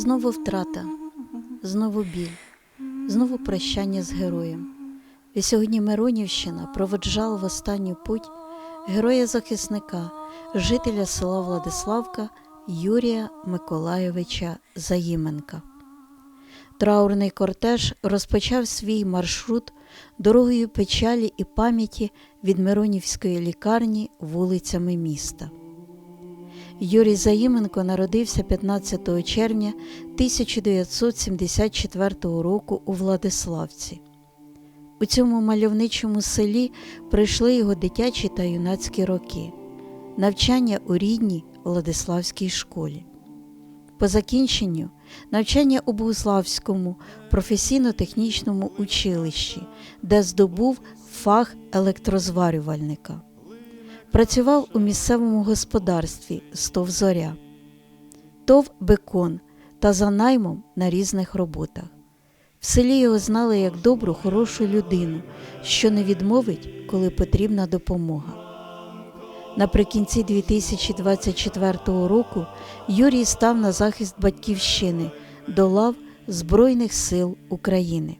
Знову втрата, знову біль, знову прощання з героєм. І сьогодні Миронівщина проводжала в останню путь героя-захисника, жителя села Владиславка Юрія Миколайовича Заїменка. Траурний кортеж розпочав свій маршрут дорогою печалі і пам'яті від Миронівської лікарні вулицями міста. Юрій Заїменко народився 15 червня 1974 року у Владиславці. У цьому мальовничому селі прийшли його дитячі та юнацькі роки, навчання у рідній Владиславській школі. По закінченню навчання у Богуславському професійно-технічному училищі, де здобув фах електрозварювальника. Працював у місцевому господарстві СТОВ Зоря, ТОВ Бекон та за наймом на різних роботах. В селі його знали як добру, хорошу людину, що не відмовить, коли потрібна допомога. Наприкінці 2024 року Юрій став на захист батьківщини до лав Збройних сил України.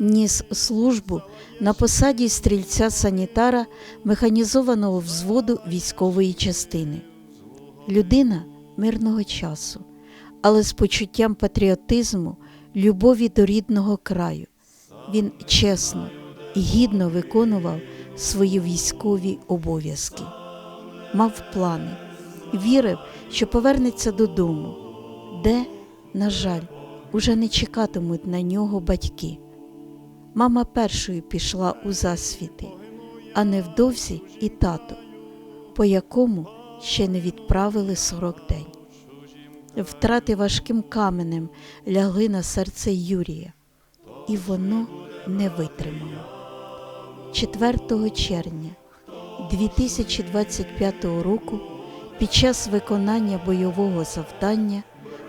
Ніс службу на посаді стрільця-санітара механізованого взводу військової частини. Людина мирного часу, але з почуттям патріотизму, любові до рідного краю. Він чесно і гідно виконував свої військові обов'язки. Мав плани, вірив, що повернеться додому, де, на жаль, уже не чекатимуть на нього батьки. Мама першою пішла у засвіти, а невдовзі і тато, по якому ще не відправили сорок день. Втрати важким каменем лягли на серце Юрія, і воно не витримало. 4 червня 2025 року під час виконання бойового завдання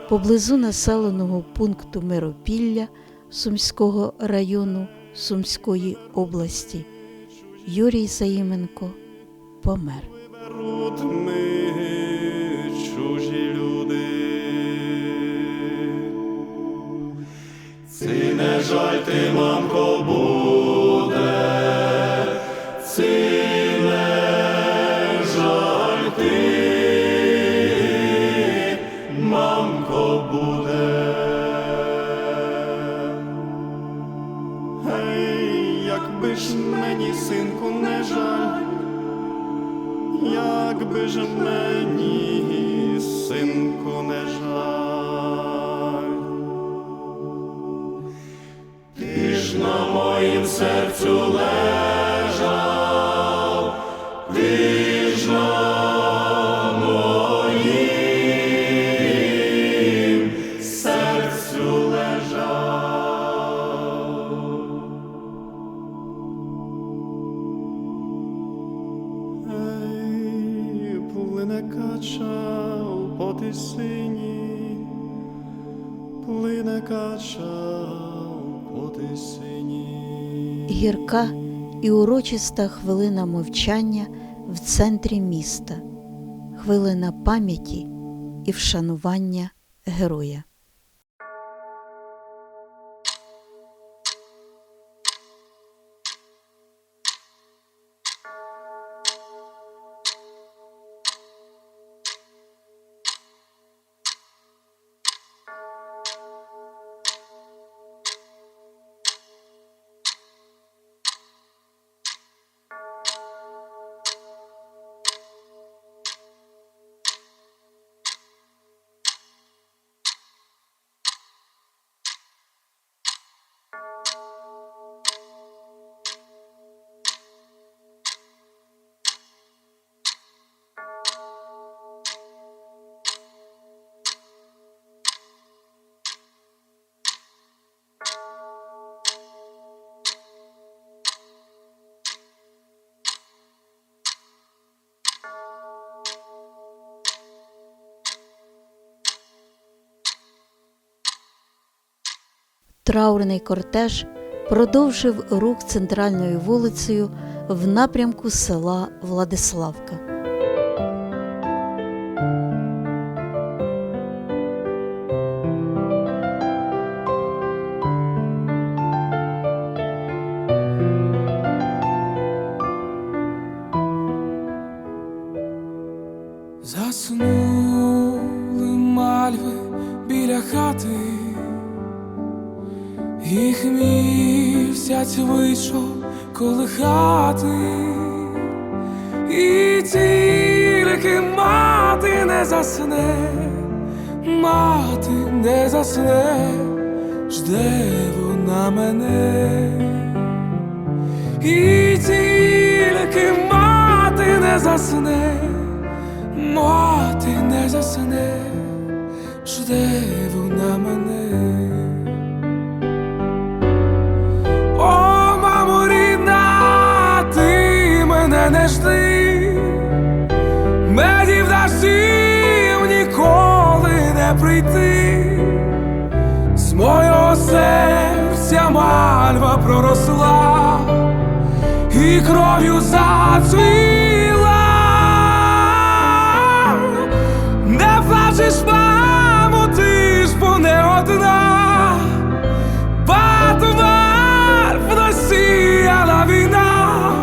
поблизу населеного пункту Миропілля Сумського району Сумської області Юрій Заїменко помер. Чужі люди. Ці не жаль ти, мамко, якби ж кача у поти сині, плине кача у поти сині. Гірка і урочиста хвилина мовчання в центрі міста, хвилина пам'яті і вшанування героя. Траурний кортеж продовжив рух центральною вулицею в напрямку села Владиславка. Не засне, мати не засне, жде вона мене. О, мамо рідна, ти мене не жди, медів дощів ніколи не прийти, з мого серця мальва проросла і кров'ю зацвіла. Плачеш, мамо, ти ж бо не одна. Батвар просіяла війна,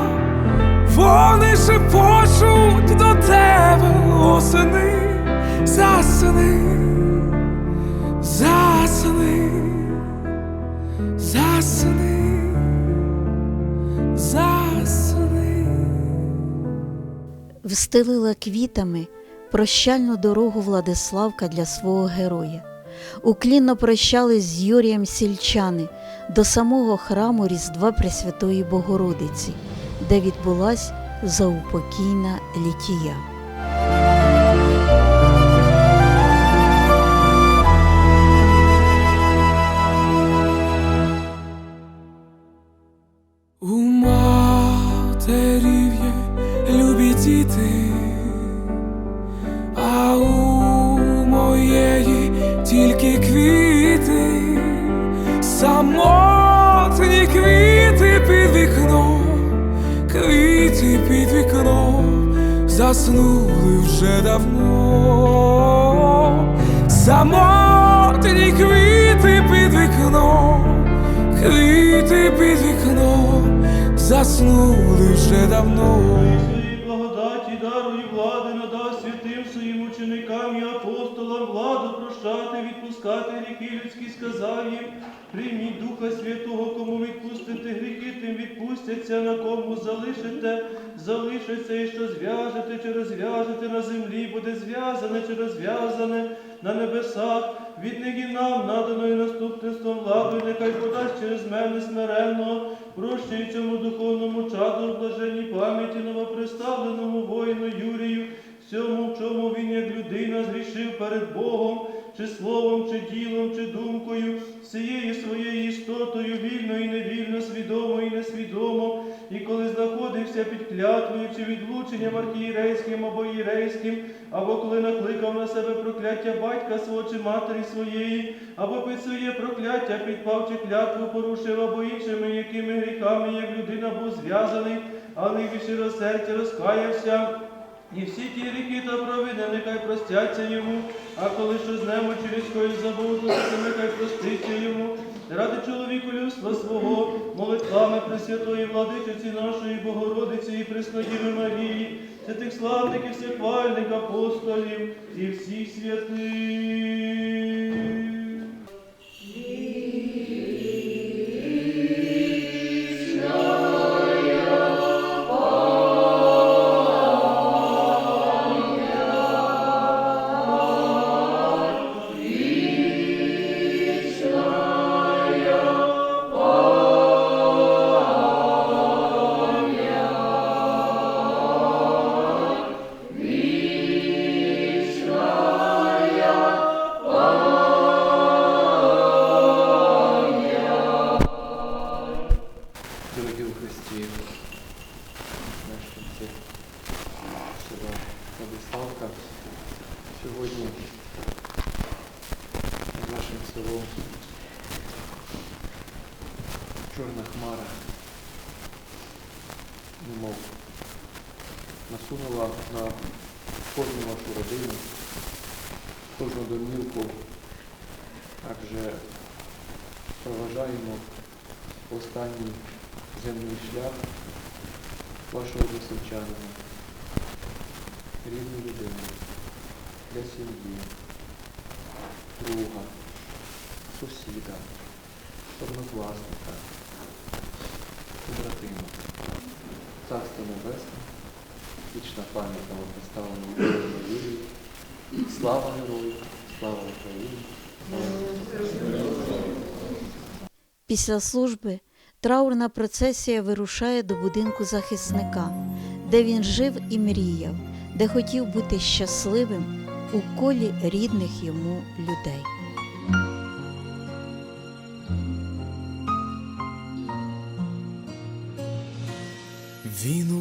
вони шепочуть до тебе осени, засни, засни, засни, засни. Встелила квітами прощальну дорогу Владиславка для свого героя. Уклінно прощались з Юрієм сільчани до самого храму Різдва Пресвятої Богородиці, де відбулась заупокійна літія. У матерів любі діти, заснули вже давно, самотні квіти під вікном. Квіти під вікном заснули вже давно. Своїй благодаті і влади надав святим своїм ученикам і апостолам владу прощати, відпускати гріхи людські сказав їм. Прийміть Духа Святого, кому відпустите гріхи, тим відпустяться, на кому залишите, залишиться, і що зв'яжете чи розв'яжете на землі, буде зв'язане чи розв'язане на небесах. Від них і нам наданою наступництвом владою, нехай подасть через мене смиренного, прощуючому духовному чаду, в блаженній пам'яті новоприставленому воїну Юрію, всьому, в чому він як людина згрішив перед Богом, чи словом, чи ділом, чи думкою, всією своєю істотою, вільно і невільно, свідомо і несвідомо, і коли знаходився під клятвою чи відлученням архієрейським або єрейським, або коли накликав на себе прокляття батька свого чи матері своєї, або під своє прокляття підпав чи клятву порушив, або іншими якими гріхами, як людина був зв'язаний, але від щиро серця розкаявся. І всі ті гріхи та провини нехай простяться йому, а коли що з немочі людської забув, то нехай проститься йому. Ради чоловіку людства свого, молитвами Пресвятої Владичиці нашої Богородиці і Преснодіви Марії, святих славних і всехвальних апостолів і всіх святих. Вашу родину, кожну домівку, адже проважаємо останній земний шлях вашого односельчанина, рідної людини, для сім'ї, друга, сусіда, однокласника, частину. Царство Небесне, вічна пам'ять новопоставленому Юрію. Слава герою, слава Україні! Після служби траурна процесія вирушає до будинку захисника, де він жив і мріяв, де хотів бути щасливим у колі рідних йому людей.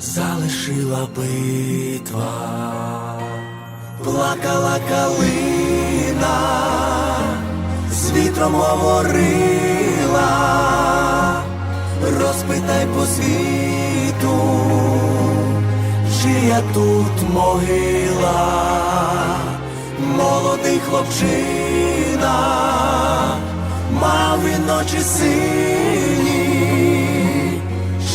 залишила битва, плакала калина, з вітром говорила, розпитай по світу, чия тут могила, молодий хлопчина, мав і ночі сині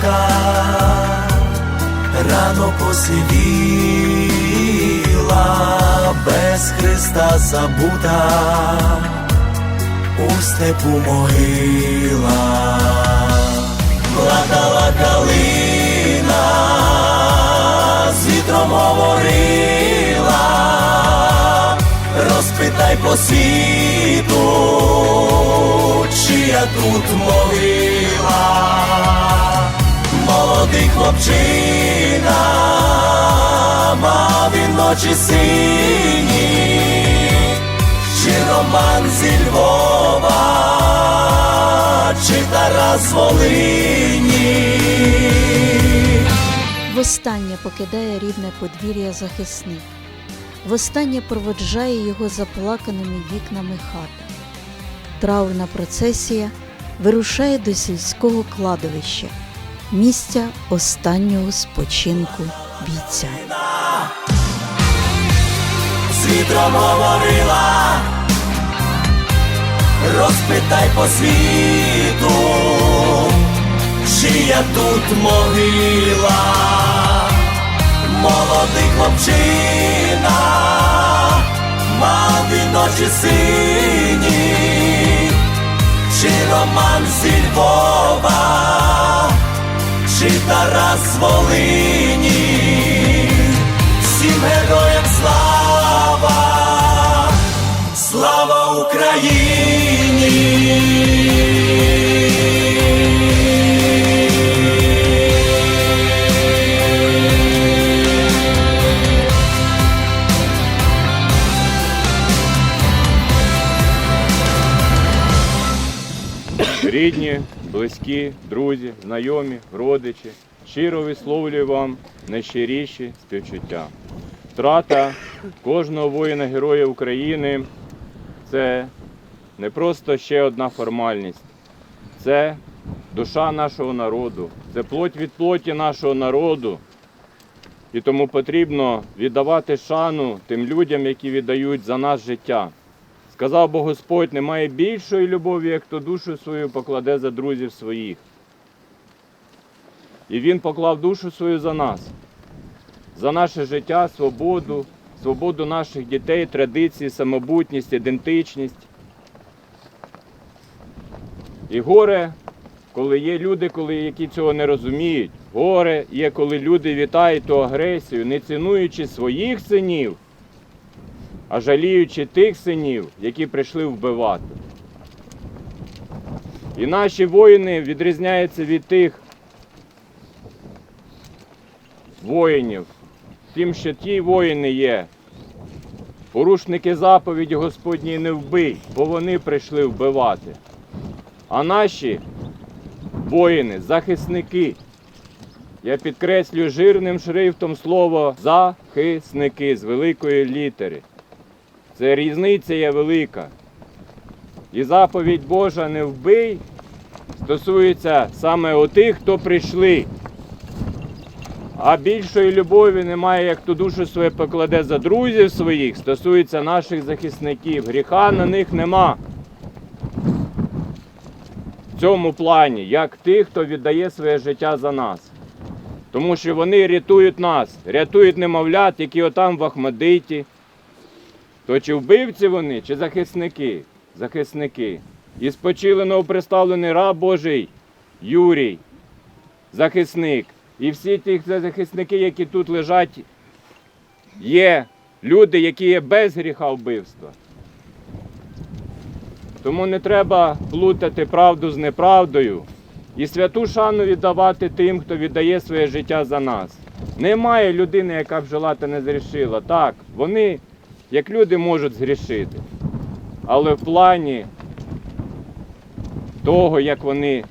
голубка, рано посивіла, без Христа забута, у степу могила, плакала калина, з вітром говорила розпитай по світу, чия тут могила, молодий хлопчина, мав він ночі сині, чи Роман зі Львова, чи Тарас з Волині. Востаннє покидає рідне подвір'я захисник. Востаннє проводжає його заплаканими вікнами хати. Траурна процесія вирушає до сільського кладовища, місця останнього спочинку бійця. з вітром говорила, розпитай по світу, чия тут могила, молодий хлопчина, мав він сині, чи Роман зі Львова, чи Тарас з Волині всім героям слава, слава Україні! Рідні, близькі, друзі, знайомі, родичі, щиро висловлюю вам найщиріші співчуття. Втрата кожного воїна-героя України це не просто ще одна формальність, це душа нашого народу, це плоть від плоті нашого народу. І тому потрібно віддавати шану тим людям, які віддають за нас життя. Сказав бо Господь, немає більшої любові, як хто душу свою покладе за друзів своїх. І Він поклав душу свою за нас, за наше життя, свободу, свободу наших дітей, традиції, самобутність, ідентичність. І горе, коли є люди, коли, які цього не розуміють. Горе є, коли люди вітають ту агресію, не цінуючи своїх синів, а жаліючи тих синів, які прийшли вбивати. І наші воїни відрізняються від тих воїнів, тим, що ті воїни є. Порушники заповіді Господній не вбий, бо вони прийшли вбивати. А наші воїни, захисники. Я підкреслюю жирним шрифтом слово захисники з великої літери. Це різниця є велика. І заповідь Божа не вбий стосується саме отих, хто прийшли. А більшої любові немає, як ту душу своє покладе за друзів своїх, стосується наших захисників. Гріха на них нема. В цьому плані, як тих, хто віддає своє життя за нас. Тому що вони рятують нас, рятують немовлят, які отам в Ахмадиті. То чи вбивці вони, чи захисники? Захисники. І спочили новоприставлений раб Божий Юрій, захисник. І всі ті захисники, які тут лежать, є люди, які є без гріха вбивства. Тому не треба плутати правду з неправдою і святу шану віддавати тим, хто віддає своє життя за нас. Немає людини, яка б жила та не згрішила. Так, вони, як люди, можуть згрішити. Але в плані того, як вони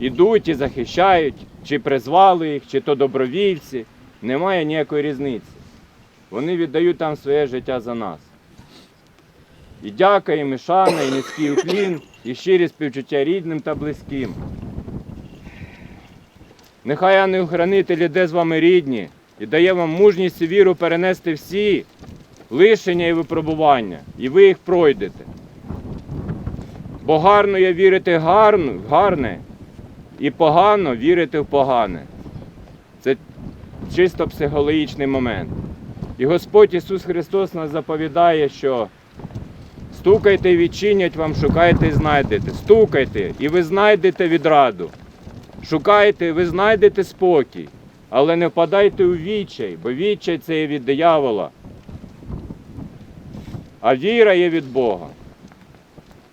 ідуть і захищають, чи призвали їх, чи то добровільці, немає ніякої різниці. Вони віддають там своє життя за нас. І дяка, і шана, і низький уклін, і щирі співчуття рідним та близьким. Нехай ангел-хранитель іде з вами рідні і дає вам мужність і віру перенести всі лишення і випробування, і ви їх пройдете. Бо гарно є вірити гарно, гарне, і погано вірити в погане. Це чисто психологічний момент. І Господь Ісус Христос нас заповідає, що стукайте і відчинять вам, шукайте і знайдете. Стукайте, і ви знайдете відраду. Шукайте, ви знайдете спокій, але не впадайте у відчай, бо відчай це є від диявола. А віра є від Бога.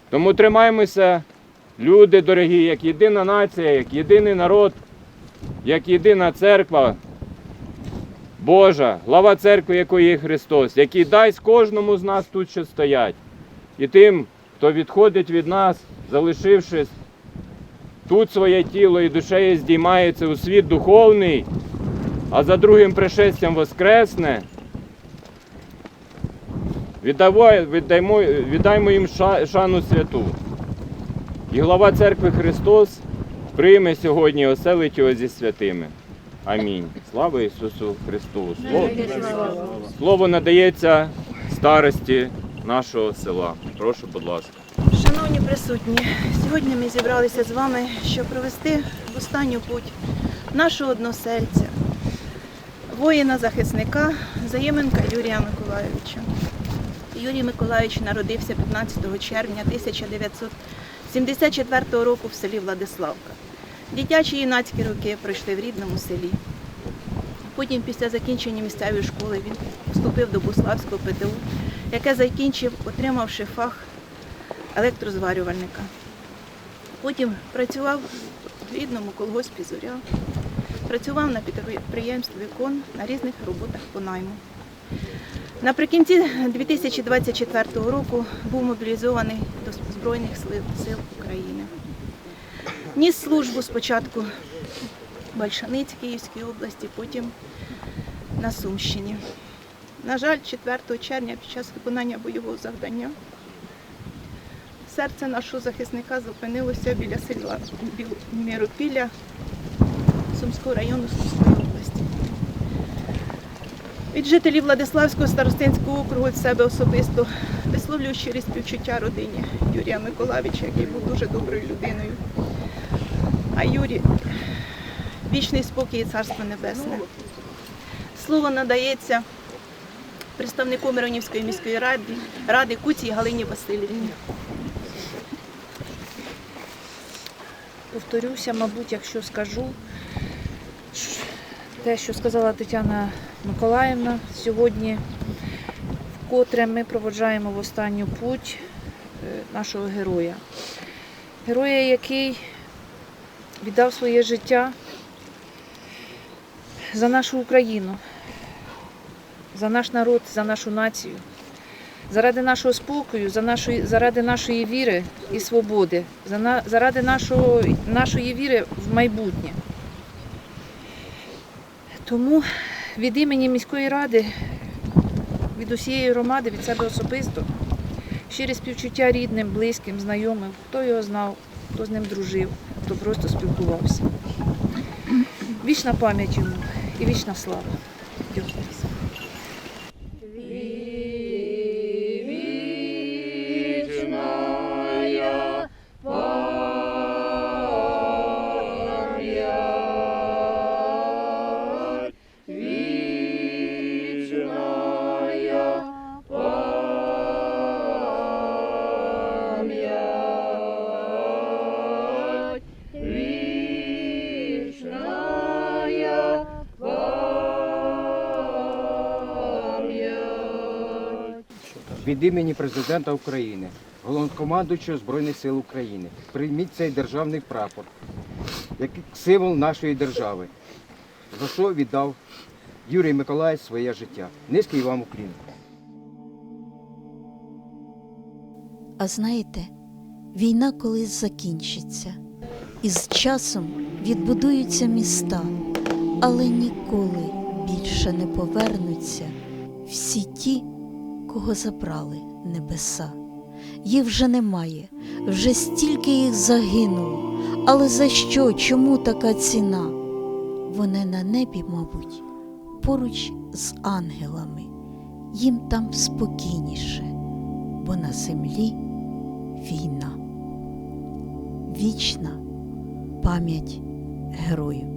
Тому тримаймося, люди дорогі, як єдина нація, як єдиний народ, як єдина церква Божа, глава церкви, якої є Христос, який дасть кожному з нас тут, що стоять. І тим, хто відходить від нас, залишившись тут своє тіло і душею здіймається у світ духовний, а за другим пришестям воскресне, віддаймо, віддаймо їм ша- шану святу. І глава церкви Христос прийме сьогодні оселить його зі святими. Амінь. Слава Ісусу Христу! Слово, слово надається старості нашого села. Прошу, будь ласка. Шановні присутні, сьогодні ми зібралися з вами, щоб провести в останню путь нашого односельця, воїна-захисника Заєменка Юрія Миколайовича. Юрій Миколайович народився 15 червня 1974 року в селі Владиславка. Дитячі юнацькі роки пройшли в рідному селі. Потім, після закінчення місцевої школи, він вступив до Буславського ПТУ, яке закінчив, отримавши фах електрозварювальника. Потім працював в рідному колгоспі Зоря, працював на підприємстві Кон на різних роботах по найму. Наприкінці 2024 року був мобілізований до Збройних сил, України. Ніс службу спочатку в Бальшаниць Київській області, потім на Сумщині. На жаль, 4 червня під час виконання бойового завдання серце нашого захисника зупинилося біля села Міропілля Сумського району Сумської області. Від жителів Владиславського старостинського округу від себе особисто висловлюю щирі співчуття родині Юрія Миколаївича, який був дуже доброю людиною. А Юрій, вічний спокій і царство небесне. Слово надається представнику Миронівської міської ради, ради Куцій Галині Васильівні. повторюся, мабуть, якщо скажу те, що сказала Тетяна Миколаївна, сьогодні вкотре ми проводжаємо в останню путь е, нашого героя. Героя, який віддав своє життя за нашу Україну, за наш народ, за нашу націю, заради нашого спокою, за нашої, заради нашої віри і свободи, заради нашого, нашої віри в майбутнє. Тому від імені міської ради, від усієї громади, від себе особисто, щире співчуття рідним, близьким, знайомим, хто його знав, хто з ним дружив, хто просто спілкувався. Вічна пам'ять йому і вічна слава. Дякую. Від імені президента України, головнокомандуючого Збройних сил України, прийміть цей державний прапор як символ нашої держави, за що віддав Юрій Миколаївич своє життя. Низький вам уклін. А знаєте, війна колись закінчиться, і з часом відбудуються міста, але ніколи більше не повернуться всі ті, кого забрали небеса. Їх вже немає, вже стільки їх загинуло. Але за що? Чому така ціна? Вони на небі, мабуть, поруч з ангелами, їм там спокійніше, бо на землі війна. Вічна пам'ять герою.